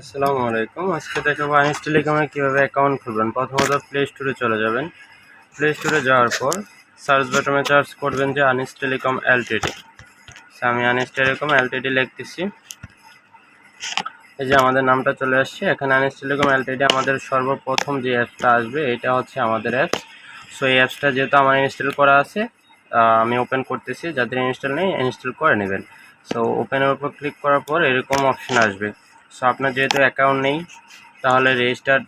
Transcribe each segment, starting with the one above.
আসসালামু আলাইকুম। আজকে দেখাবো আইনস টেলিকমে কীভাবে অ্যাকাউন্ট খুলবেন? প্রথমত প্লে স্টোরে চলে যাবেন। প্লে স্টোরে যাওয়ার পর সার্চ বাটনে চার্জ করবেন যে আনিস টেলিকম এলটিডি আমি আনিস টেলিকম এলটিডি লিখতেছি। এই যে আমাদের নামটা চলে আসছে। এখানে আনিস টেলিকম এলটিডি আমাদের সর্বপ্রথম যে অ্যাপসটা আসবে, এটা হচ্ছে আমাদের অ্যাপস সো এই অ্যাপসটা যেহেতু আমার ইনস্টল করা আছে আমি ওপেন করতেছি। যাদের ইনস্টল নেই ইনস্টল করে নেবেন। সো ওপেনের উপর ক্লিক করার পর এরকম অপশন আসবে। সো আপনার যেহেতু অ্যাকাউন্ট নেই, তাহলে রেজিস্টার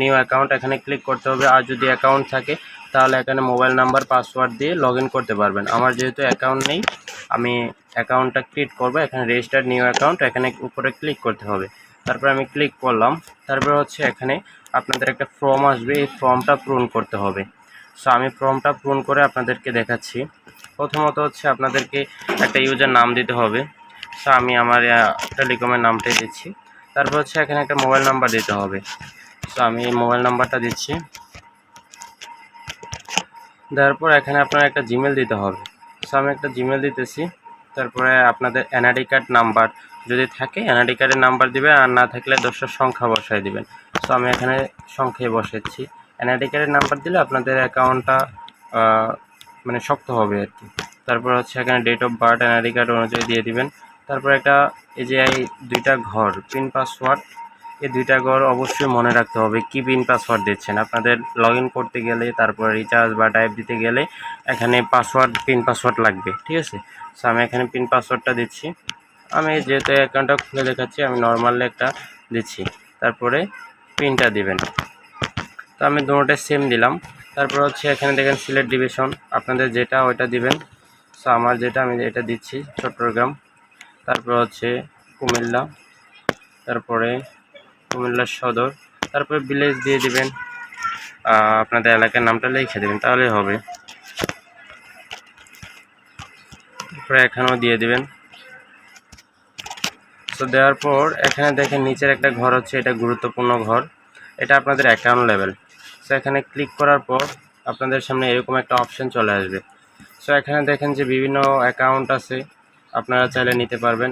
নিউ অ্যাকাউন্ট এখানে ক্লিক করতে হবে। আর যদি অ্যাকাউন্ট থাকে, তাহলে এখানে মোবাইল নাম্বার পাসওয়ার্ড দিয়ে লগ করতে পারবেন। আমার যেহেতু অ্যাকাউন্ট নেই, আমি অ্যাকাউন্টটা ক্রিয়েট করব। এখানে রেজিস্টার নিউ অ্যাকাউন্ট এখানে উপরে ক্লিক করতে হবে। তারপর আমি ক্লিক করলাম। তারপর হচ্ছে এখানে আপনাদের একটা ফর্ম আসবে। এই ফর্মটা পূরণ করতে হবে। সো আমি ফর্মটা পূরণ করে আপনাদেরকে দেখাচ্ছি। প্রথমত হচ্ছে আপনাদেরকে একটা ইউজার নাম দিতে হবে। সো আমি আমার টেলিকমের নামটাই দিচ্ছি। তারপর হচ্ছে এখানে একটা মোবাইল নাম্বার দিতে হবে। সো আমি মোবাইল নাম্বারটা দিচ্ছি। দেওয়ার পর এখানে আপনার একটা জিমেল দিতে হবে। সো আমি একটা জিমেল দিতেছি। তারপরে আপনাদের এনআইডি কার্ড নাম্বার যদি থাকে এনআইডি কার্ডের নাম্বার দিবেন, আর না থাকলে দশটার সংখ্যা বসাই দিবেন। সো আমি এখানে সংখ্যায় বসাচ্ছি। এনআইডি কার্ডের নাম্বার দিলে আপনাদের অ্যাকাউন্টটা মানে শক্ত হবে আর কি। তারপর হচ্ছে এখানে date of birth NID card অনুযায়ী দিয়ে দিবেন। তারপর একটা এই যে এই দুইটা ঘর পিন পাসওয়ার্ড এই দুইটা ঘর অবশ্যই মনে রাখতে হবে কি পিন পাসওয়ার্ড দিচ্ছেন। আপনাদের লগ করতে গেলে, তারপর রিচার্জ বা টাইপ দিতে গেলে এখানে পাসওয়ার্ড পিন পাসওয়ার্ড লাগবে, ঠিক আছে? সো আমি এখানে পিন পাসওয়ার্ডটা দিচ্ছি। আমি যেহেতু অ্যাকাউন্টটা খুলে দেখাচ্ছি, আমি নর্মালি একটা দিচ্ছি। তারপরে পিনটা দিবেন। তো আমি দুটোটা সেম দিলাম। তারপর হচ্ছে এখানে দেখেন সিলেট ডিভিশন আপনাদের যেটা ওইটা দিবেন। সো আমার যেটা আমি এটা দিচ্ছি, চট্টগ্রাম। তারপর হচ্ছে কুমিল্লা, তারপরে কুমিল্লা সদর, তারপরে ভিলেজ দিয়ে দিবেন আপনাদের এলাকার নামটা লিখে দেবেন, তাহলেই হবে। তারপরে এখানেও দিয়ে দিবেন। তো দেওয়ার পর এখানে দেখেন নিচের একটা ঘর হচ্ছে, এটা গুরুত্বপূর্ণ ঘর। এটা আপনাদের অ্যাকাউন্ট লেভেল সো এখানে ক্লিক করার পর আপনাদের সামনে এরকম একটা অপশন চলে আসবে। সো এখানে দেখেন যে বিভিন্ন অ্যাকাউন্ট আছে। আপনারা চাইলে নিতে পারবেন।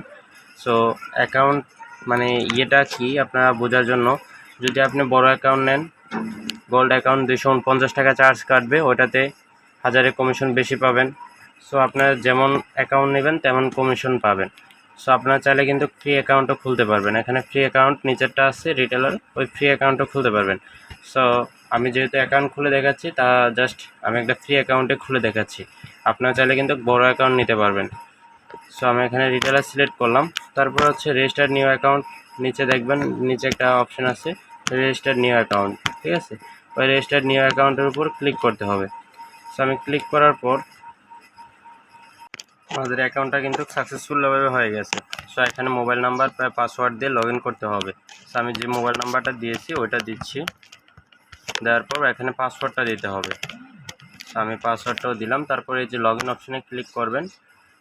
সো অ্যাকাউন্ট মানে ইয়েটা কি আপনারা বোঝার জন্য, যদি আপনি বড় অ্যাকাউন্ট নেন গোল্ড অ্যাকাউন্ট দুশো উনপঞ্চাশ টাকা চার্জ কাটবে ওটাতে হাজারে কমিশন বেশি পাবেন। সো আপনারা যেমন অ্যাকাউন্ট নেবেন, তেমন কমিশন পাবেন। সো আপনারা চাইলে কিন্তু ফ্রি অ্যাকাউন্টও খুলতে পারবেন। এখানে ফ্রি অ্যাকাউন্ট নিচেরটা আছে রিটেলার ওই ফ্রি অ্যাকাউন্টও খুলতে পারবেন। সো আমি যেহেতু অ্যাকাউন্ট খুলে দেখাচ্ছি, তা জাস্ট আমি একটা ফ্রি অ্যাকাউন্টে খুলে দেখাচ্ছি। আপনারা চাইলে কিন্তু বড় অ্যাকাউন্ট নিতে পারবেন। সো আমি এখানে রিটেলার সিলেক্ট করলাম। তারপর হচ্ছে রেজিস্টার নিউ অ্যাকাউন্ট নিচে দেখবেন, নিচে একটা অপশন আছে রেজিস্টার নিউ অ্যাকাউন্ট ঠিক আছে? ওই রেজিস্টার নিউ অ্যাকাউন্টের উপর ক্লিক করতে হবে। সো আমি ক্লিক করার পর আমাদের অ্যাকাউন্টটা কিন্তু সাকসেসফুলভাবে হয়ে গেছে। সো এখানে মোবাইল নাম্বার প্রায় পাসওয়ার্ড দিয়ে লগ করতে হবে। সো আমি যে মোবাইল নাম্বারটা দিয়েছি, ওইটা দিচ্ছি। দেওয়ার পর এখানে পাসওয়ার্ডটা দিতে হবে। আমি পাসওয়ার্ডটাও দিলাম। তারপরে এই যে লগ ইন অপশানে ক্লিক করবেন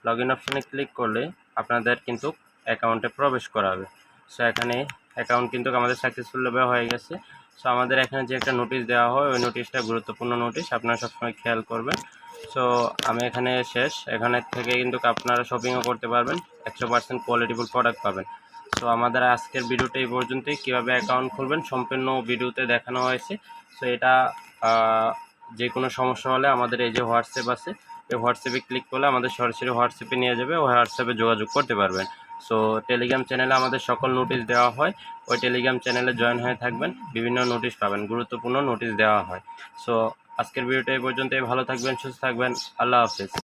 লগ ইন অপশানে ক্লিক করলে আপনাদের কিন্তু অ্যাকাউন্টে প্রবেশ করাবে। সো এখানে অ্যাকাউন্ট কিন্তু আমাদের সাকসেসফুলভাবে হয়ে গেছে। সো আমাদের এখানে যে একটা নোটিশ দেওয়া হয়, ওই নোটিশটা গুরুত্বপূর্ণ নোটিশ আপনারা সবসময় খেয়াল করবেন। সো আমি এখানে শেষ। এখানে থেকে কিন্তু আপনারা শপিংও করতে পারবেন, একশো পার্সেন্ট কোয়ালিটিফুল প্রোডাক্ট পাবেন। সো আমাদের আজকের ভিডিওটা এই পর্যন্তই। কীভাবে অ্যাকাউন্ট খুলবেন সম্পূর্ণ ভিডিওতে দেখানো হয়েছে। সো এটা যে কোনো সমস্যা হলে আমাদের এই যে হোয়াটসঅ্যাপ আছে এই হোয়াটসঅ্যাপে ক্লিক করলে আমাদের সরাসরি হোয়াটসঅ্যাপে নিয়ে যাবে, ওই হোয়াটসঅ্যাপে যোগাযোগ করতে পারবেন। সো টেলিগ্রাম চ্যানেলে আমাদের সকল নোটিশ দেওয়া হয়, ওই টেলিগ্রাম চ্যানেলে জয়েন হয়ে থাকবেন, বিভিন্ন নোটিশ পাবেন, গুরুত্বপূর্ণ নোটিশ দেওয়া হয়। সো আজকের ভিডিওটা এই পর্যন্তই, ভালো থাকবেন, সুস্থ থাকবেন, আল্লাহ হাফিজ।